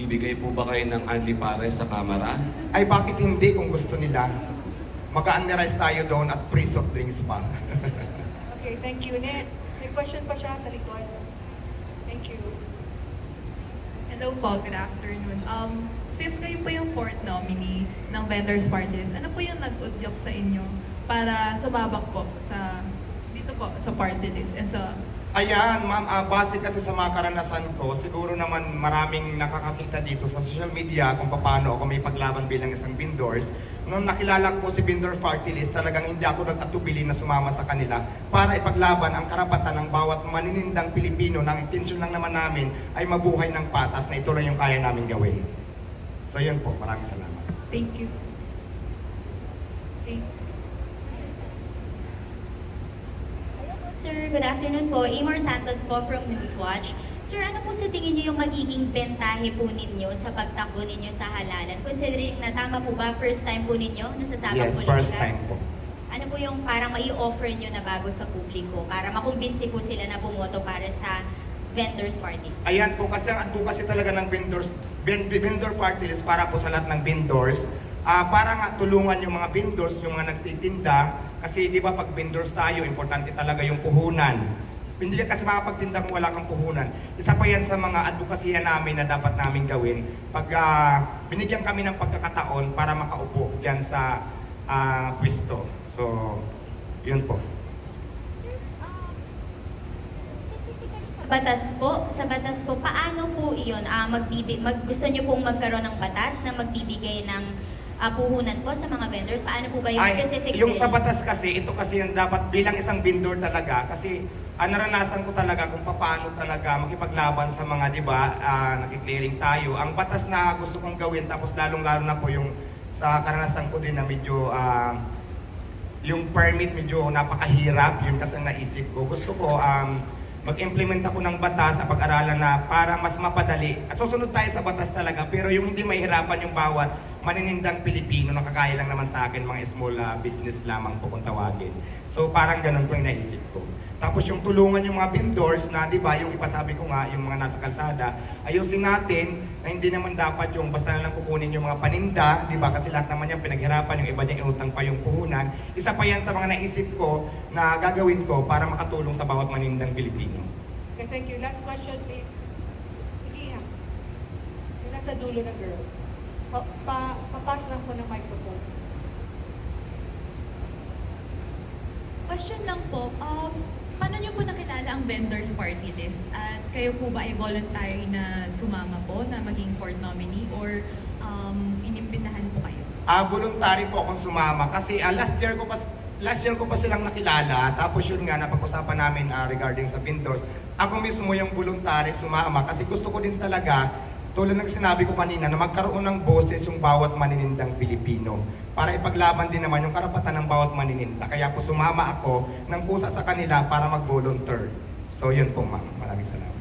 Bibigay po ba kayo ng Anli Pares sa kamera? Ay bakit hindi kung gusto nila? Mag-unrest tayo doon at free soft drinks pa. Okay, thank you. Ne, may question pa siya sa likod. Thank you. Hello po, good afternoon. Um, since kayo po yung fourth nominee ng Vendors Party List, ano po yung nag-udyok sa inyo para sumabak po sa dito po sa party list and sa Ayan, ma'am, ah, base kasi sa mga karanasan ko, siguro naman maraming nakakakita dito sa social media kung paano ako may paglaban bilang isang vendors. Nung nakilala ko si Vendor Party List, talagang hindi ako nag-atubili na sumama sa kanila para ipaglaban ang karapatan ng bawat maninindang Pilipino na ang intention lang naman namin ay mabuhay ng patas na ito lang yung kaya namin gawin. So yun po, maraming salamat. thank you. Please. Sir, good afternoon po. Amor Santos po from Newswatch. Sir, ano po sa tingin niyo yung magiging bentahe po ninyo sa pagtakbo ninyo sa halalan? Considering na tama po ba, first time po ninyo nasasabang Yes, politika? first time po. Ano po yung parang mai-offer nyo na bago sa publiko para makumbinsi po sila na bumoto para sa vendors party? Ayan po, kasi ang advocacy talaga ng vendors, ven- vendor party list para po sa lahat ng vendors, ah para nga tulungan yung mga vendors, yung mga nagtitinda, kasi di ba pag vendors tayo, importante talaga yung puhunan. Hindi ka kasi makapagtinda kung wala kang puhunan. Isa pa yan sa mga advokasya namin na dapat namin gawin. Pag ah, binigyan kami ng pagkakataon para makaupo dyan sa ah, pwesto. So, yun po. Sa batas po, sa batas po, paano po iyon? Ah, magbibi, mag, gusto nyo pong magkaroon ng batas na magbibigay ng ah, puhunan po sa mga vendors? Paano po ba yung Ay, specific yung bill? sa batas kasi, ito kasi yung dapat bilang isang vendor talaga kasi ah, naranasan ko talaga kung paano talaga makipaglaban sa mga, di ba, ah, nakiklearing tayo. Ang batas na gusto kong gawin, tapos lalong-lalo na po yung sa karanasan ko din na medyo ah, yung permit medyo napakahirap, yun kasi ang naisip ko. Gusto ko um, mag-implement ako ng batas na pag-aralan na para mas mapadali. At susunod tayo sa batas talaga, pero yung hindi mahirapan yung bawat maninindang Pilipino na kagaya lang naman sa akin, mga small ah, business lamang po kung tawagin. So parang ganun po yung naisip ko. Tapos yung tulungan yung mga vendors na, di ba, yung ipasabi ko nga, yung mga nasa kalsada, ayusin natin na hindi naman dapat yung basta na lang kukunin yung mga paninda, di ba, kasi lahat naman yan pinaghirapan, yung iba niya inutang pa yung puhunan. Isa pa yan sa mga naisip ko na gagawin ko para makatulong sa bawat manindang Pilipino. Okay, thank you. Last question, please. Sige, ha. Yung nasa dulo na girl. Pa, pa, papas lang po ng microphone. Question lang po, um, paano niyo po nakilala ang Vendors Party List? At kayo po ba ay voluntary na sumama po na maging fourth nominee or um, inimbitahan po kayo? Ah, voluntary po akong sumama kasi ah, last year ko pa last year ko pa silang nakilala tapos yun nga napag-usapan namin ah, regarding sa vendors. Ako mismo yung voluntary sumama kasi gusto ko din talaga tulad ng sinabi ko kanina na magkaroon ng boses yung bawat maninindang Pilipino para ipaglaban din naman yung karapatan ng bawat manininda. Kaya po sumama ako ng kusa sa kanila para mag-volunteer. So yun po ma'am. Maraming salamat.